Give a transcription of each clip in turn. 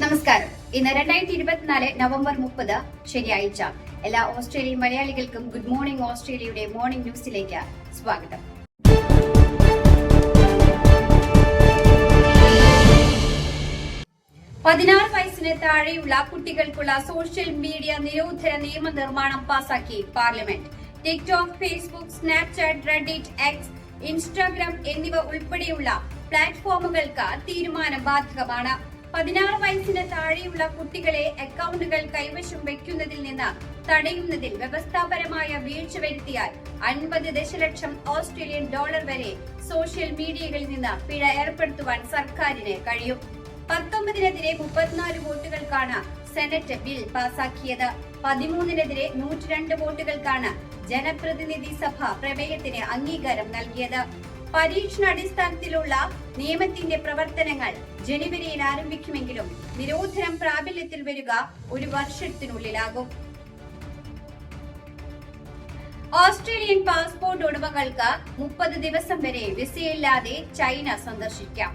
നമസ്കാരം. ഇന്ന് രണ്ടായിരത്തി ഇരുപത്തിനാല് നവംബർ മുപ്പത് ശനിയാഴ്ച. എല്ലാ ഓസ്ട്രേലിയൻ മലയാളികൾക്കും ഗുഡ് മോർണിംഗ് ഓസ്ട്രേലിയയുടെ മോർണിംഗ് ന്യൂസിലേക്ക് സ്വാഗതം. പതിനാറ് വയസ്സിന് താഴെയുള്ള കുട്ടികൾക്കുള്ള സോഷ്യൽ മീഡിയ നിരോധന നിയമനിർമ്മാണം പാസാക്കി parliament. TikTok Facebook Snapchat Reddit X Instagram എന്നിവ ഉൾപ്പെടെയുള്ള പ്ലാറ്റ്ഫോമുകൾക്ക് തീരുമാനം ബാധകമാണ്. പതിനാറ് വയസ്സിന് താഴെയുള്ള കുട്ടികളെ അക്കൗണ്ടുകൾ കൈവശം വയ്ക്കുന്നതിൽ നിന്ന് തടയുന്നതിൽ വ്യവസ്ഥാപരമായ വീഴ്ച വരുത്തിയാൽ അൻപത് ദശലക്ഷം ഓസ്ട്രേലിയൻ ഡോളർ വരെ സോഷ്യൽ മീഡിയകളിൽ നിന്ന് പിഴ ഏർപ്പെടുത്തുവാൻ സർക്കാരിന് കഴിയും. പത്തൊമ്പതിനെതിരെ മുപ്പത്തിനാല് വോട്ടുകൾക്കാണ് സെനറ്റ് ബിൽ പാസാക്കിയത്. പതിമൂന്നിനെതിരെ നൂറ്റിരണ്ട് വോട്ടുകൾക്കാണ് ജനപ്രതിനിധി സഭ പ്രമേയത്തിന് അംഗീകാരം നൽകിയത്. പരീക്ഷണാടിസ്ഥാനത്തിലുള്ള നിയമത്തിന്റെ പ്രവർത്തനങ്ങൾ ജനുവരിയിൽ ആരംഭിക്കുമെങ്കിലും നിരോധനം പ്രാബല്യത്തിൽ വരിക ഒരു വർഷത്തിനുള്ളിലാകും. ഓസ്ട്രേലിയൻ പാസ്പോർട്ട് ഉടമകൾക്ക് മുപ്പത് ദിവസം വരെ വിസയില്ലാതെ ചൈന സന്ദർശിക്കാം.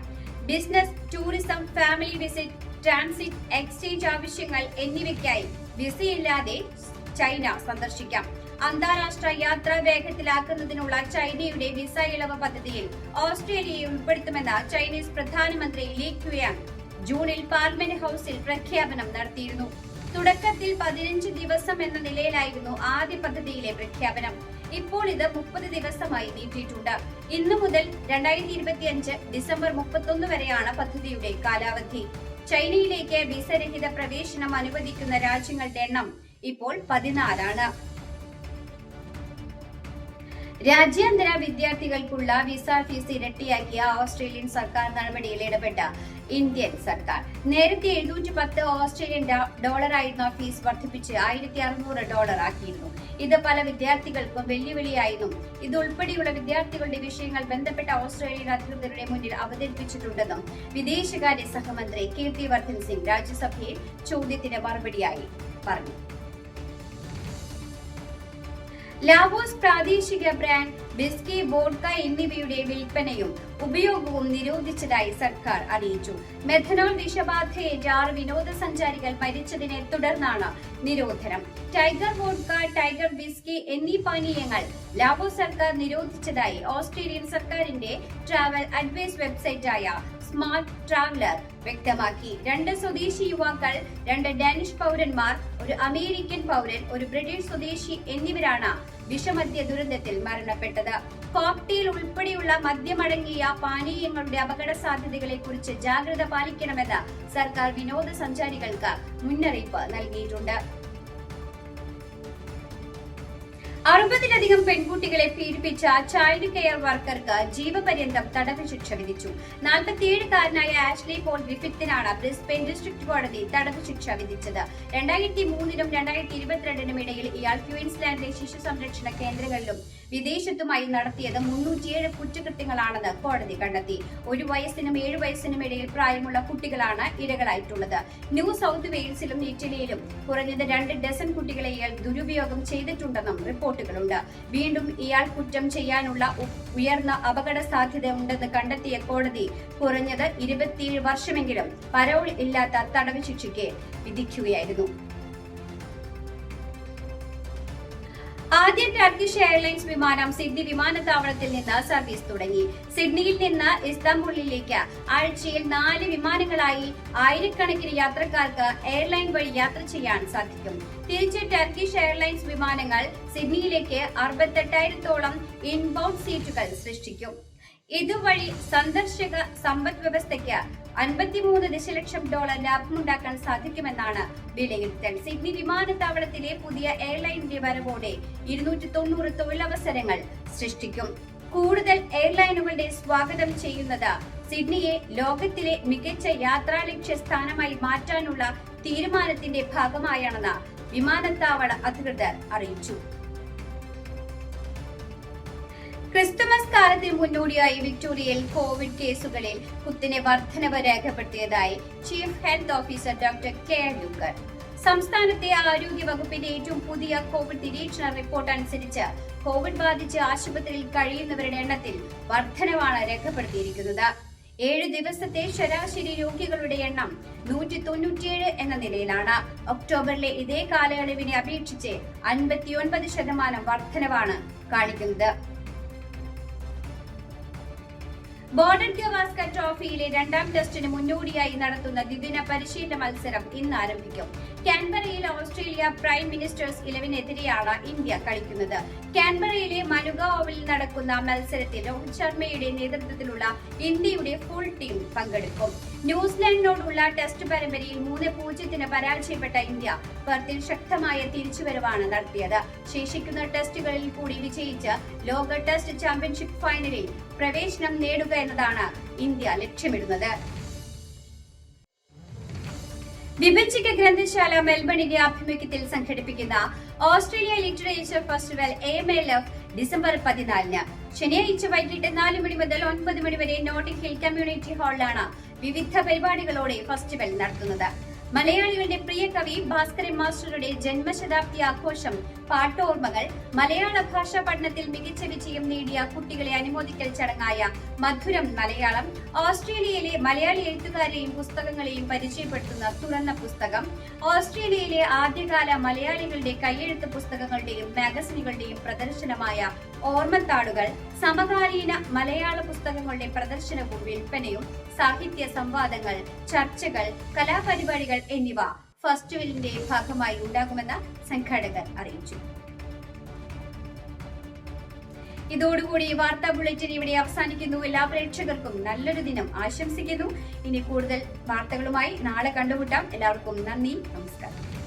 Business tourism family visit transit exchange ആവശ്യങ്ങൾ എന്നിവയ്ക്കായി വിസയില്ലാതെ ചൈന സന്ദർശിക്കാം. അന്താരാഷ്ട്ര യാത്ര വേഗത്തിലാക്കുന്നതിനുള്ള ചൈനയുടെ വിസ ഇളവ് പദ്ധതിയിൽ ഓസ്ട്രേലിയയെ ഉൾപ്പെടുത്തുമെന്ന് ചൈനീസ് പ്രധാനമന്ത്രി ലീ ക്യുയാങ് ജൂണിൽ പാർലമെന്റ് ഹൌസിൽ പ്രഖ്യാപനം നടത്തിയിരുന്നു. തുടക്കത്തിൽ പതിനഞ്ച് ദിവസം എന്ന നിലയിലായിരുന്നു ആദ്യ പദ്ധതിയിലെ പ്രഖ്യാപനം. ഇപ്പോൾ ഇത് മുപ്പത് ദിവസമായി നീട്ടിയിട്ടുണ്ട്. ഇന്നു മുതൽ രണ്ടായിരത്തി ഇരുപത്തിയഞ്ച് ഡിസംബർ മുപ്പത്തൊന്ന് വരെയാണ് പദ്ധതിയുടെ കാലാവധി. ചൈനയിലേക്ക് വിസരഹിത പ്രവേശനം അനുവദിക്കുന്ന രാജ്യങ്ങളുടെ എണ്ണം ഇപ്പോൾ പതിനാലാണ് രാജ്യാന്തര വിദ്യാർത്ഥികൾക്കുള്ള വിസ ഫീസ് ഇരട്ടിയാക്കിയ ഓസ്ട്രേലിയൻ സർക്കാർ നടപടിയിൽ ഇടപെട്ട ഇന്ത്യൻ സർക്കാർ. നേരത്തെ എഴുന്നൂറ്റി പത്ത് ഓസ്ട്രേലിയൻ ഡോളറായിരുന്ന ഫീസ് വർദ്ധിപ്പിച്ച് ആയിരത്തി അറുന്നൂറ് ഡോളർ ആക്കിയിരുന്നു. ഇത് പല വിദ്യാർത്ഥികൾക്കും വെല്ലുവിളിയായിരുന്നു. ഇത് ഉൾപ്പെടെയുള്ള വിദ്യാർത്ഥികളുടെ വിഷയങ്ങൾ ബന്ധപ്പെട്ട ഓസ്ട്രേലിയൻ അധികൃതരുടെ മുന്നിൽ അവതരിപ്പിച്ചിട്ടുണ്ടെന്നും വിദേശകാര്യ സഹമന്ത്രി കീർത്തി വർദ്ധൻ സിംഗ് രാജ്യസഭയിൽ ചോദ്യത്തിന് മറുപടിയായി പറഞ്ഞു. ലാവോസ് പ്രാദേശിക ബ്രാൻഡ് ബിസ്കി ബോഡ്ക എന്നിവയുടെ വിൽപ്പനയും ഉപയോഗവും നിരോധിച്ചതായി സർക്കാർ അറിയിച്ചു. മെഥനോൾ വിഷബാധയേറ്റ ആറ് വിനോദസഞ്ചാരികൾ മരിച്ചതിനെ തുടർന്നാണ് നിരോധനം. ടൈഗർ വോഡ്ക ടൈഗർ ബിസ്കി എന്നീ പാനീയങ്ങൾ ലാവോസ് സർക്കാർ നിരോധിച്ചതായി ഓസ്ട്രേലിയൻ സർക്കാരിന്റെ ട്രാവൽ അഡ്വൈസ് വെബ്സൈറ്റായ സ്മാർട്ട് ട്രാവലർ വ്യക്തമാക്കി. രണ്ട് സ്വദേശി യുവാക്കൾ രണ്ട് ഡാനിഷ് പൗരന്മാർ ഒരു അമേരിക്കൻ പൗരൻ ഒരു ബ്രിട്ടീഷ് സ്വദേശി എന്നിവരാണ് വിഷമദ്യ ദുരന്തത്തിൽ മരണപ്പെട്ടത്. കോക്ടെയിൽ ഉൾപ്പെടെയുള്ള മദ്യമടങ്ങിയ പാനീയങ്ങളുടെ അപകട സാധ്യതകളെ കുറിച്ച് ജാഗ്രത പാലിക്കണമെന്ന് സർക്കാർ വിനോദസഞ്ചാരികൾക്ക് മുന്നറിയിപ്പ് നൽകിയിട്ടുണ്ട്. അറുപതിലധികം പെൺകുട്ടികളെ പീഡിപ്പിച്ച ചൈൽഡ് കെയർ വർക്കർക്ക് ജീവപര്യന്തം തടവ് ശിക്ഷ വിധിച്ചു. നാൽപ്പത്തിയേഴുകാരനായ ആഷ്ലി പോൾ ഗ്രിഫിത്തിനാണ് ബ്രിസ്ബെയിൻ ഡിസ്ട്രിക്ട് കോടതി തടവ് ശിക്ഷ വിധിച്ചത്. രണ്ടായിരത്തി മൂന്നിനും രണ്ടായിരത്തി ഇരുപത്തിരണ്ടിനും ഇടയിൽ ഇയാൾ ക്വീൻസ്ലാൻഡിലെ ശിശു സംരക്ഷണ കേന്ദ്രങ്ങളിലും വിദേശത്തുമായി നടത്തിയത് മുന്നൂറ്റിയേഴ് കുറ്റകൃത്യങ്ങളാണെന്ന് കോടതി കണ്ടെത്തി. ഒരു വയസ്സിനും ഏഴു വയസ്സിനും ഇടയിൽ പ്രായമുള്ള കുട്ടികളാണ് ഇരകളായിട്ടുള്ളത്. ന്യൂ സൗത്ത് വെയിൽസിലും ഇറ്റലിയിലും കുറഞ്ഞത് രണ്ട് ഡസൻ കുട്ടികളെ ഇയാൾ ദുരുപയോഗം ചെയ്തിട്ടുണ്ടെന്നും റിപ്പോർട്ടുകളുണ്ട്. വീണ്ടും ഇയാൾ കുറ്റം ചെയ്യാനുള്ള ഉയർന്ന അപകട സാധ്യത ഉണ്ടെന്ന് കണ്ടെത്തിയ കോടതി കുറഞ്ഞത് ഇരുപത്തിയേഴ് വർഷമെങ്കിലും പരോൾ ഇല്ലാത്ത തടവ് ശിക്ഷയ്ക്ക് വിധിക്കുകയായിരുന്നു. ആദ്യ ടർക്കിഷ് എയർലൈൻസ് വിമാനം സിഡ്നി വിമാനത്താവളത്തിൽ നിന്ന് സർവീസ് തുടങ്ങി. സിഡ്നിയിൽ നിന്ന് ഇസ്താംബുളിലേക്ക് ആഴ്ചയിൽ നാല് വിമാനങ്ങളായി ആയിരക്കണക്കിന് യാത്രക്കാർക്ക് എയർലൈൻ വഴി യാത്ര ചെയ്യാൻ സാധിക്കും. തിരിച്ച് ടർക്കിഷ് എയർലൈൻസ് വിമാനങ്ങൾ സിഡ്നിയിലേക്ക് അറുപത്തെട്ടായിരത്തോളം ഇൻബൗണ്ട് സീറ്റുകൾ സൃഷ്ടിക്കും. ഇതുവഴി സന്ദർശക സമ്പദ് വ്യവസ്ഥയ്ക്ക് അൻപത്തിമൂന്ന് ദശലക്ഷം ഡോളർ ലാഭമുണ്ടാക്കാൻ സാധിക്കുമെന്നാണ് വിലയിരുത്തൽ സിഡ്നി വിമാനത്താവളത്തിലെ പുതിയ എയർലൈനിന്റെ വരവോടെ ഇരുന്നൂറ്റി തൊണ്ണൂറ് തൊഴിലവസരങ്ങൾ സൃഷ്ടിക്കും. കൂടുതൽ എയർലൈനുകളുടെ സ്വാഗതം ചെയ്യുന്നത് സിഡ്നിയെ ലോകത്തിലെ മികച്ച യാത്രാ ലക്ഷ്യസ്ഥാനമായി മാറ്റാനുള്ള തീരുമാനത്തിന്റെ ഭാഗമായാണെന്ന് വിമാനത്താവള അധികൃതർ അറിയിച്ചു. ക്രിസ്തുമസ് കാലത്തിന് മുന്നോടിയായി വിക്ടോറിയയിൽ കോവിഡ് കേസുകളിൽ കുത്തിനെ വർധനവ് രേഖപ്പെടുത്തിയതായി chief health officer doctor K ലുക്കർ. സംസ്ഥാനത്തെ ആരോഗ്യ വകുപ്പിന്റെ ഏറ്റവും പുതിയ കോവിഡ് നിരീക്ഷണ റിപ്പോർട്ട് അനുസരിച്ച് കോവിഡ് ബാധിച്ച് ആശുപത്രിയിൽ കഴിയുന്നവരുടെ എണ്ണത്തിൽ വർധനവാണ് രേഖപ്പെടുത്തിയിരിക്കുന്നത്. ഏഴ് ദിവസത്തെ ശരാശരി രോഗികളുടെ എണ്ണം നൂറ്റി തൊണ്ണൂറ്റിയേഴ് എന്ന നിലയിലാണ്. ഒക്ടോബറിലെ ഇതേ കാലയളവിനെ അപേക്ഷിച്ച് അൻപത്തിയൊൻപത് ശതമാനം വർധനവാണ് കാണിക്കുന്നത്. ബോർഡർ ഗവാസ്കർ ട്രോഫിയിലെ രണ്ടാം ടെസ്റ്റിന് മുന്നോടിയായി നടത്തുന്ന ദ്വിദിന പരിശീലന മത്സരം ഇന്ന് ആരംഭിക്കും. കാൻബറയിൽ ഓസ്ട്രേലിയ പ്രൈം മിനിസ്റ്റേഴ്സ് ഇലവിനെതിരെയാണ് ഇന്ത്യ കളിക്കുന്നത്. കാൻബറയിലെ മനുഗ ഓവലിൽ നടക്കുന്ന മത്സരത്തിൽ രോഹിത് ശർമ്മയുടെ നേതൃത്വത്തിലുള്ള ഇന്ത്യയുടെ ഫുൾ ടീം പങ്കെടുക്കും. ന്യൂസിലാൻഡിനോടുള്ള ടെസ്റ്റ് പരമ്പരയിൽ മൂന്ന് പൂജ്യത്തിന് പരാജയപ്പെട്ട ഇന്ത്യ പെർത്തിൽ ശക്തമായ തിരിച്ചുവരവാണ് നടത്തിയത്. ശേഷിക്കുന്ന ടെസ്റ്റുകളിൽ കൂടി വിജയിച്ച് ലോക ടെസ്റ്റ് ചാമ്പ്യൻഷിപ്പ് ഫൈനലിൽ പ്രവേശനം നേടുക എന്നതാണ് ഇന്ത്യ ലക്ഷ്യമിടുന്നത്. വിഭജിക ഗ്രന്ഥശാല മെൽബണിന്റെ ആഭിമുഖ്യത്തിൽ സംഘടിപ്പിക്കുന്ന Australia literature festival A L F December പതിനാലിന്. ശനിയാഴ്ച വൈകിട്ട് നാല് മണി മുതൽ ഒൻപത് മണി വരെ നോട്ടിംഗ് ഹിൽ കമ്മ്യൂണിറ്റി ഹാളിലാണ് വിവിധ പരിപാടികളോടെ ഫെസ്റ്റിവൽ നടത്തുന്നത്. മലയാളികളുടെ പ്രിയ കവി ഭാസ്കരൻ മാസ്റ്ററുടെ ജന്മശതാബ്ദി ആഘോഷം പാട്ടോർമ്മകൾ മലയാള ഭാഷാ പഠനത്തിൽ മികച്ച വിജയം നേടിയ കുട്ടികളെ അനുമോദിക്കൽ ചടങ്ങായ മധുരം മലയാളം ഓസ്ട്രേലിയയിലെ മലയാളി എഴുത്തുകാരെയും പുസ്തകങ്ങളെയും പരിചയപ്പെടുത്തുന്ന തുറന്ന പുസ്തകം ഓസ്ട്രേലിയയിലെ ആദ്യകാല മലയാളികളുടെ കയ്യെഴുത്ത് പുസ്തകങ്ങളുടെയും മാഗസിനുകളുടെയും പ്രദർശനമായ ഓർമ്മത്താളുകൾ സമകാലീന മലയാള പുസ്തകങ്ങളുടെ പ്രദർശനവും വിൽപ്പനയും സാഹിത്യ സംവാദങ്ങൾ ചർച്ചകൾ കലാപരിപാടികൾ എന്നിവ ഫെസ്റ്റിവലിന്റെ ഭാഗമായി ഉണ്ടാകുമെന്ന് സംഘാടകർ അറിയിച്ചു. ഇതോടുകൂടി വാർത്താ ബുള്ളറ്റിൻ ഇവിടെ അവസാനിക്കുന്നു. എല്ലാ പ്രേക്ഷകർക്കും നല്ലൊരു ദിനം ആശംസിക്കുന്നു. ഇനി കൂടുതൽ വാർത്തകളുമായി നാളെ കണ്ടുമുട്ടാം. എല്ലാവർക്കും നന്ദി നമസ്കാരം.